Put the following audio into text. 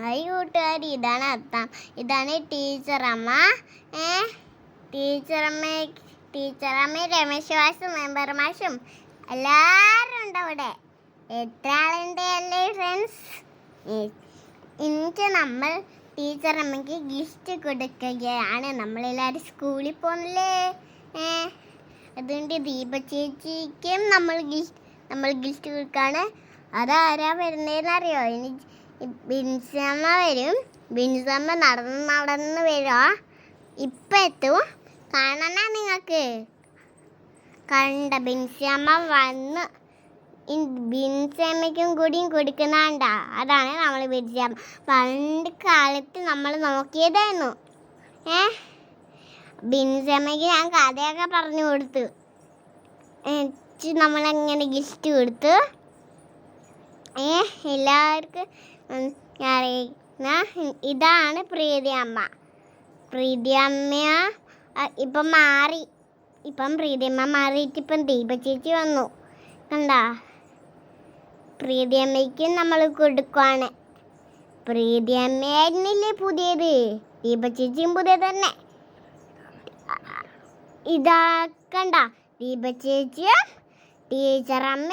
Hi കൂട്ടുകാരി ഇതാണ് അത്തം. ഇതാണ് ടീച്ചറമ്മ. ഏ? ടീച്ചറമ്മ ടീച്ചറമ്മ രമേശ് വാസും മെമ്പർ മാഷും എല്ലാവരും ഉണ്ട് അവിടെ? എത്ര ആളുണ്ട് അല്ലേ ഫ്രണ്ട്സ് എനിക്ക് നമ്മൾ ടീച്ചറമ്മയ്ക്ക് ഗിഫ്റ്റ് കൊടുക്കുകയാണ്. നമ്മളെല്ലാവരും സ്കൂളിൽ പോകുന്നില്ലേ ഏ? അതുകൊണ്ട് ദീപ ചേച്ചിക്കും നമ്മൾ ഗിഫ്റ്റ് നമ്മൾ ഗിഫ്റ്റ് കൊടുക്കുകയാണ്. അതാരാ വരുന്നതെന്ന് അറിയോ ഇനി ബിൻസമ്മ വരും. ബിൻസമ്മ നടന്ന് നടന്ന് വരുക ഇപ്പം എത്തും. കാണണ നിങ്ങൾക്ക് കണ്ട ബിൻസമ്മ വന്ന് ബിൻസമ്മയ്ക്കും കൂടിയും കൊടുക്കുന്നാണ്ട. അതാണ് നമ്മൾ ബിൻസമ്മ. പണ്ട് കാലത്ത് നമ്മൾ നോക്കിയതായിരുന്നു. ഏ? ബിൻസമ്മയ്ക്ക് ഞാൻ കഥയൊക്കെ പറഞ്ഞു കൊടുത്തു. നമ്മളെങ്ങനെ ഗിഫ്റ്റ് കൊടുത്തു. എല്ലാവർക്കും അറിയുന്ന ഇതാണ് പ്രീതി അമ്മ. പ്രീതി അമ്മ ഇപ്പം മാറി. ഇപ്പം പ്രീതി അമ്മ മാറിയിട്ട് ഇപ്പം ദീപ ചേച്ചി വന്നു. കണ്ട? പ്രീതി അമ്മയ്ക്ക് നമ്മൾ കൊടുക്കുവാണ്. പ്രീതി അമ്മയായിരുന്നില്ലേ പുതിയത്? ദീപ ചേച്ചിയും പുതിയത് തന്നെ. ഇതാ കണ്ട? ദീപ ചേച്ചിയും ടീച്ചർ അമ്മ